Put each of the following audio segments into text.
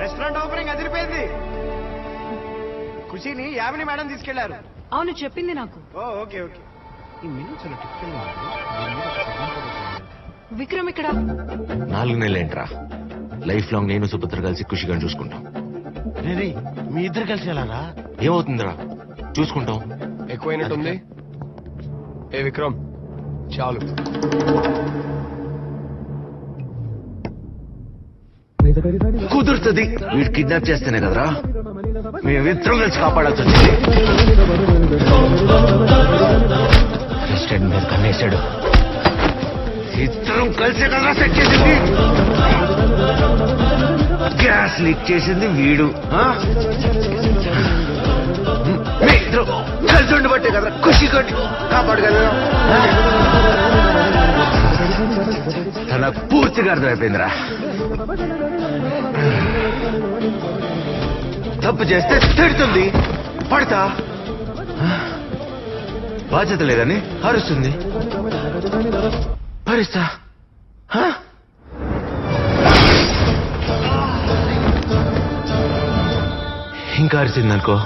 Restaurant opening అదిరిపోయింది. ఖుషిని Yamini madam తీసుకెళ్ళారు. అవును చెప్పింది నాకు. Oh okay okay. ఈ మెనూ చాలా టిపికల్గా ఉంది. దీని మీద ఒక segment కూడా ఉంది. విక్రమ్ ఇక్కడ. నాలుగు నెలలేంట్రా? లైఫ్ లాంగ్ నేను సుభద్ర కలిసి ఖుషిగా చూసుకుంటాం. రే రే, మీ ఇద్దరు కలిసి వెళ్ళారా ఏమవుతుందిరా? చూసుకుంటాం. ఎక్కువైనట్టుంది. ఏ విక్రమ్ చాలు. కుదురుతుంది. వీడు కిడ్నాప్ చేస్తేనే కదరా? మేమిద్దరం కలిసి కాపాడాల్సి వచ్చింది మీద కన్నేశాడు. ఇద్దరం కలిసే కదరా సెట్ చేసింది. గ్యాస్ లీక్ చేసింది వీడు. మీ ఇద్దరు కలిసి ఉండబట్టే కదరా. ఖుషి కొట్టి కాపాడగలరా తన పూర్తిగా అర్థమైపోయిందిరా. తప్పు చేస్తే తిడుతుంది. పడతా. బాధ్యత లేదని అరుస్తుంది. భరిస్తా ఇంకా అరిసిందనుకో.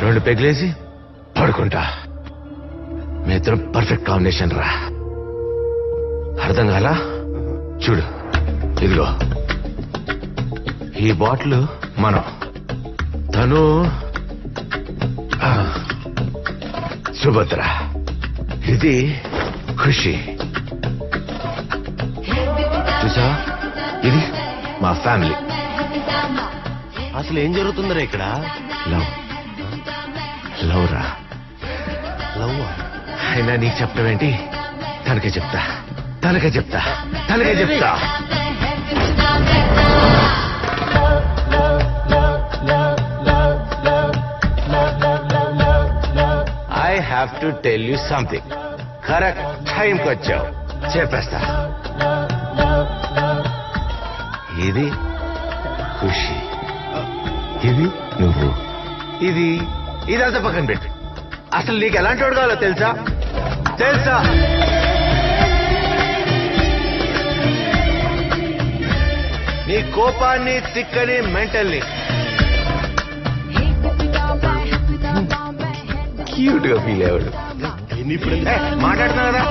రెండు పెగ్లేసి పడుకుంటా. మీ ఇద్దరం పర్ఫెక్ట్ కాంబినేషన్ రా. అర్థం కాలా? చూడు. ఇదిగో. ఈ బాటిల్ మనం. తను సుభద్ర. ఇది ఖుషి. చూసా? ఇది మా ఫ్యామిలీ. అసలు ఏం జరుగుతుందిరా ఇక్కడ? లవ్. లవ్ రా లవ్ అయినా నీకు చెప్పడం ఏంటి తనకే చెప్తా. తనకే చెప్తా. తనకే చెప్తా. I have to tell you something correct టైంకి వచ్చావు. చెప్పేస్తా. ఇది ఖుషి. ఇది నువ్వు. ఇది ఇదంతా పక్కన పెట్టు. అసలు నీకు ఎలాంటి వాడు కావాలో తెలుసా? తెలుసా? నీ కోపాన్ని తిక్కని మెంటల్ని. క్యూట్గా ఫీల్ అయ్యాడు మాట్లాడుతున్నా కదా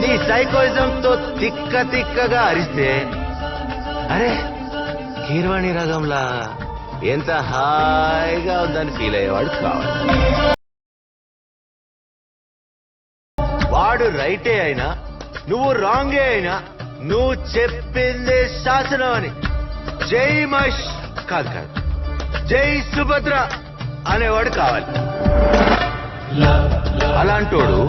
నీ సైకోయిజం తో తిక్క తిక్కగా అరిస్తే అరే కీర్వాణి రాగంలా ఎంత హాయిగా ఉందని ఫీల్ అయ్యేవాడు కావాలి. వాడు రైటే అయినా నువ్వు రాంగే అయినా నువ్వు చెప్పిందే శాసనం అని. జై మష్ కాదు కాదు. జై సుభద్ర అనేవాడు కావాలి. అలాంటోడు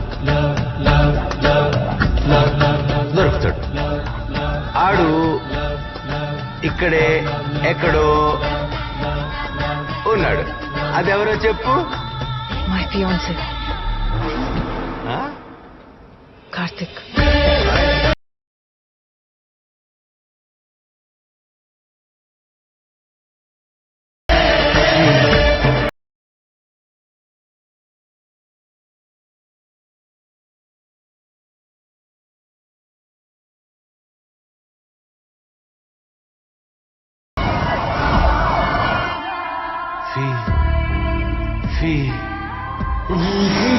దొరుకుతాడు. ఆడు ఇక్కడే ఎక్కడో ఉన్నాడు అదెవరో చెప్పు. My fiance? Karthik. fee. Fee.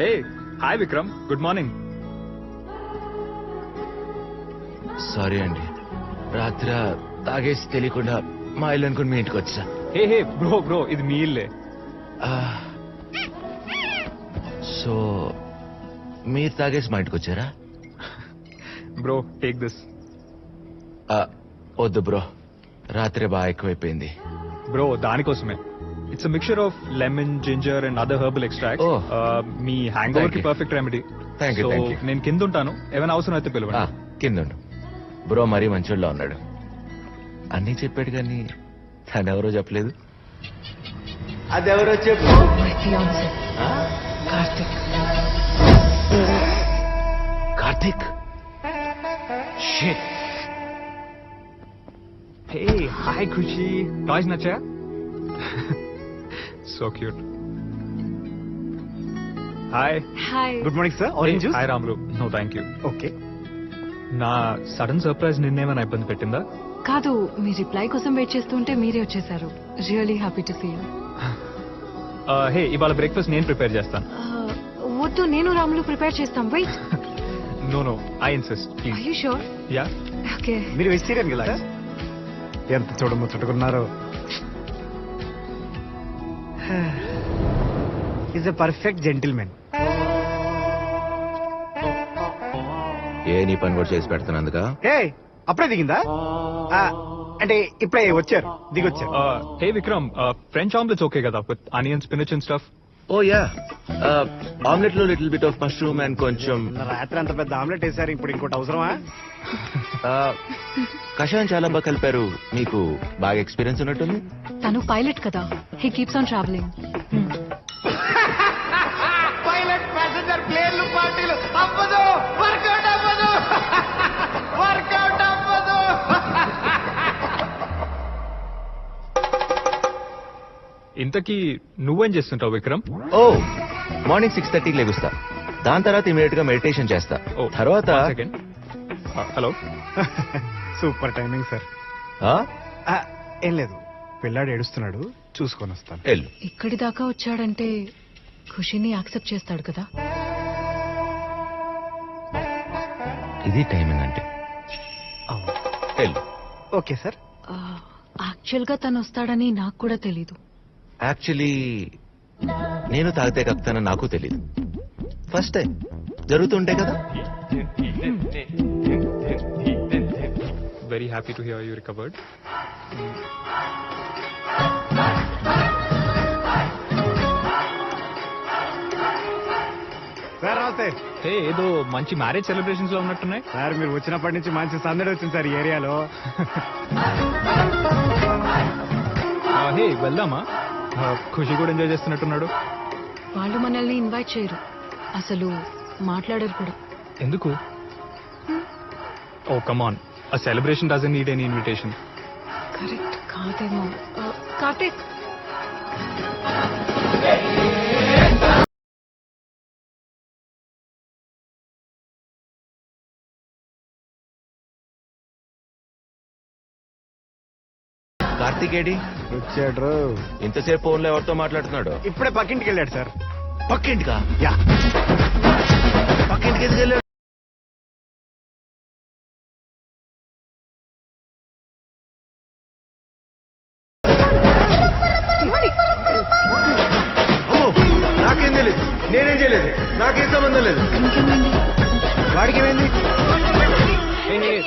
Hey, hi Vikram. Good morning. Sorry అండి. రాత్రి తాగేసి తెలియకుండా మా ఇల్లు అనుకుని మీ ఇంటికి వచ్చా. Hey, hey, bro, bro, ఇది మీ ఇల్లే. సో మీరు తాగేసి మా ఇంటికి వచ్చారా? బ్రో టేక్ దిస్ వద్దు బ్రో. రాత్రి బాగా ఎక్కువైపోయింది. బ్రో దానికోసమే. It's a mixture of lemon, ginger, and other herbal extracts. Oh. Uh, మీ హ్యాంగ్ ఓవర్ Thank కి you. Perfect remedy Thank you, thank you. నేను కింద ఉంటాను ఏమైనా అవసరం అయితే పిలవండి. కింద బ్రో మరీ మంచోళ్ళ ఉన్నాడు. అన్నీ చెప్పాడు కానీ తనెవరో చెప్పలేదు. అదెవరో చెప్పు. Karthik. Karthik? Shit hey hi Khushi toys నచ్చా so cute hi hi good morning sir orange juice hi Ramulu no thank you okay నా సడన్ సర్ప్రైజ్ నిన్నేమైనా ఇబ్బంది పెట్టిందా? కాదు మీ రిప్లై కోసం వెయిట్ చేస్తుంటే మీరే వచ్చేసారు. Really happy to see you hey ఇవాళ బ్రేక్ఫాస్ట్ నేను ప్రిపేర్ చేస్తాను. వద్దు నేను రాములు ప్రిపేర్ చేస్తాం. Wait no no I insist I please you sure ya okay మీరు వెజిటేరియన్ కదా? ఎంత చూడముచ్చుకున్నారో ఈజ్ ఎ పర్ఫెక్ట్ జెంటిల్మెన్ ఏ నీ పని కూడా చేసి పెడుతున్నందుక? ఏ అప్పుడే దిగిందా? ఆ, అంటే ఇప్పుడే వచ్చారు దిగొచ్చారు. Hey Vikram French omelettes okay కదా with onion spinach and stuff oh ya ఆమ్లెట్లో little bit of mushroom and కొంచెం రాత్రి అంత పెద్ద ఆమ్లెట్ వేసారు ఇప్పుడు ఇంకోటి అవసరమా? ఆ, కషాయం చాలా బాగా కలిపారు. మీకు బాగా ఎక్స్పీరియన్స్ ఉన్నట్టుంది? తను పైలట్ కదా. హీ కీప్స్ ఆన్ ట్రావెలింగ్ ఇంతకీ నువ్వేం చేస్తుంటావు విక్రమ్? ఓ మార్నింగ్ సిక్స్ థర్టీకి లెగుస్తా. దాని తర్వాత ఇమీడియట్గా మెడిటేషన్ చేస్తా. ఓ తర్వాత హలో? Super timing sir. ఆ, ఏం లేదు. పిల్లాడు ఏడుస్తున్నాడు. చూసుకొని వస్తాను. వెళ్ళు. ఇక్కడి దాకా వచ్చాడంటే ఖుషిని యాక్సెప్ట్ చేస్తాడు కదా. ఇది టైమింగ్ అంటే. వెళ్ళు. Okay sir. యాక్చువల్గా తను వస్తాడని నాకు కూడా తెలీదు. యాక్చువల్లీ నేను తాగితే కక్కుతానని నాకు తెలియదు ఫస్ట్ టైం జరుగుతుంటే కదా? Very happy to hear you recovered sir నమస్తే. హే ఏదో మంచి మ్యారేజ్ సెలబ్రేషన్స్లో ఉన్నట్టున్నాయి. సార్ మీరు వచ్చినప్పటి నుంచి మంచి సందడి వచ్చింది సార్ ఈ ఏరియాలో. హే వెళ్దామా? ఖుషి కూడా ఎంజాయ్ చేస్తున్నట్టున్నాడు. వాళ్ళు మనల్ని ఇన్వైట్ చేయరు. అసలు మాట్లాడరు కూడా. ఎందుకు? ఓ కమాన్ ఆ celebration doesn't need any invitation correct కాదేమో. కార్తిక్. కార్తీక్ ఏడి? వచ్చాడు. ఇంతసేపు ఫోన్లో ఎవరితో మాట్లాడుతున్నాడు? ఇప్పుడే పక్కింటికి వెళ్ళాడు సార్. పక్కింటికా? యా. పక్కింటికి ఎందుకు వెళ్ళాడు? అమ్మో, నాకేం తెలియదు నేనేం చేయలేదు. నాకేం సంబంధం లేదు.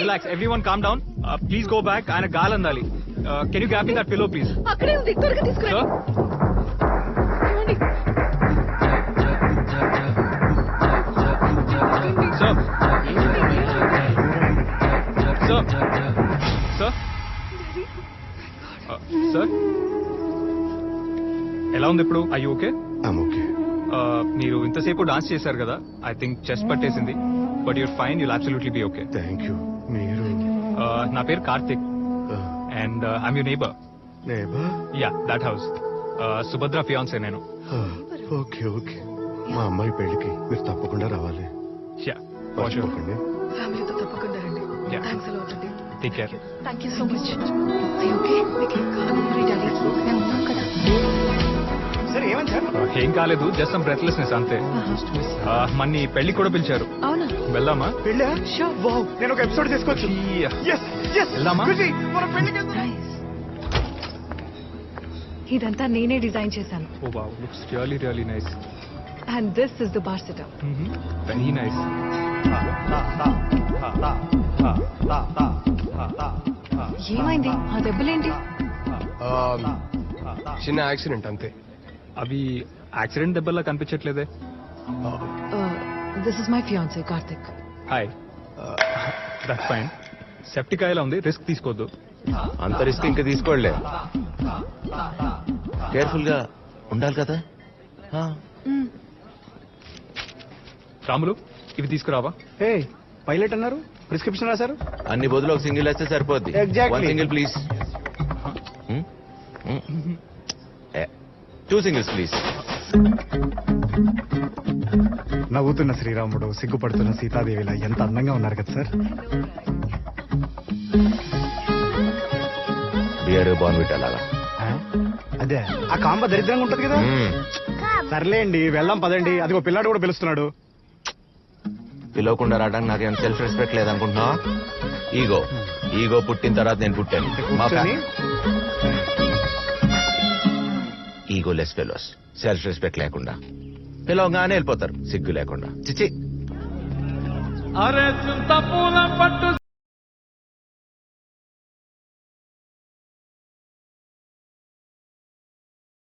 Relax everyone calm down please go back ఆయన గాలి అందాలి can you gap me that pillow please అక్కడే ఉంది. త్వరగా తీసుకురా. సార్ సార్ సార్ సార్ ఎలా ఉంది ఇప్పుడు? అయ్యి ఓకే ఓకే మీరు ఇంతసేపు డాన్స్ చేశారు కదా. ఐ థింక్ చెస్ట్ పట్టేసింది. But you're fine you'll absolutely be okay thank you నా పేరు Karthik. And I'm you neighbour neighbour ya that house Subhadra fiance నేను. ఓకే ఓకే మా అమ్మాయి పెళ్ళికి మీరు తప్పకుండా రావాలి. యా మర్చిపోకండి ఫ్యామిలీతో తప్పకుండా రండి. Yeah. థ్యాంక్స్ అలాట్ అండి. Take care thank you so much okay మీకు ఏం కాదు మరి డాడీ మేము ఉన్నాం కదా. సార్ ఏమని సార్? ఏం కాలేదు జస్ట్ సమ్ బ్రెత్లెస్నెస్ అంతే. Uh, మన్ని పెళ్ళి కూడా పిలిచారు. అవునా? వెళ్దామా? పెళ్ళా షూర్ వావ్. నేను ఒక ఎపిసోడ్ తీసుకోవచ్చు. ఎస్ ఎస్ వెళ్దామా? మన పెళ్ళికి వెళ్దాం. నైస్ ఇదంతా నేనే డిజైన్ చేశాను. ఓ wow looks really really nice and this is the bar setup very nice ఏమైంది? ఆ దెబ్బలేంటి? చిన్న యాక్సిడెంట్ అంతే. అవి యాక్సిడెంట్ దెబ్బల్లా కనిపించట్లేదే? This is my fiance Karthik hi that fine septic oil ఉంది రిస్క్ తీసుకోవద్దు అంత రిస్క్ ఇంకా తీసుకోలే కేర్ఫుల్గా ఉండాలి కదా. రాములు ఇవి తీసుకురావా? ఏ పైలట్ అన్నారు. ప్రిస్క్రిప్షన్ రాశారు. అన్ని బదులు ఒక సింగిల్ వేస్తే సరిపోద్ది. Single please two singles please నవ్వుతున్న శ్రీరాముడు సిగ్గుపడుతున్న సీతాదేవిలా ఎంత అందంగా ఉన్నారు కదా సార్? బియర్ బాన్విట్ అలాగా? అదే ఆ కాంబ దరిద్రంగా ఉంటది కదా. సర్లేండి వెళ్దాం పదండి. అదిగో పిల్లాడు కూడా పిలుస్తున్నాడు. పిలవకుండా రావడానికి నాకు ఏం సెల్ఫ్ రెస్పెక్ట్ లేదనుకుంటున్నా ఈగో ఈగో పుట్టిన తర్వాత నేను పుట్టాను. Ego less fellows self respect లేకుండా. పిలవగానే వెళ్ళిపోతారు. సిగ్గు లేకుండా. చిచి అరే చింత పూల పట్టు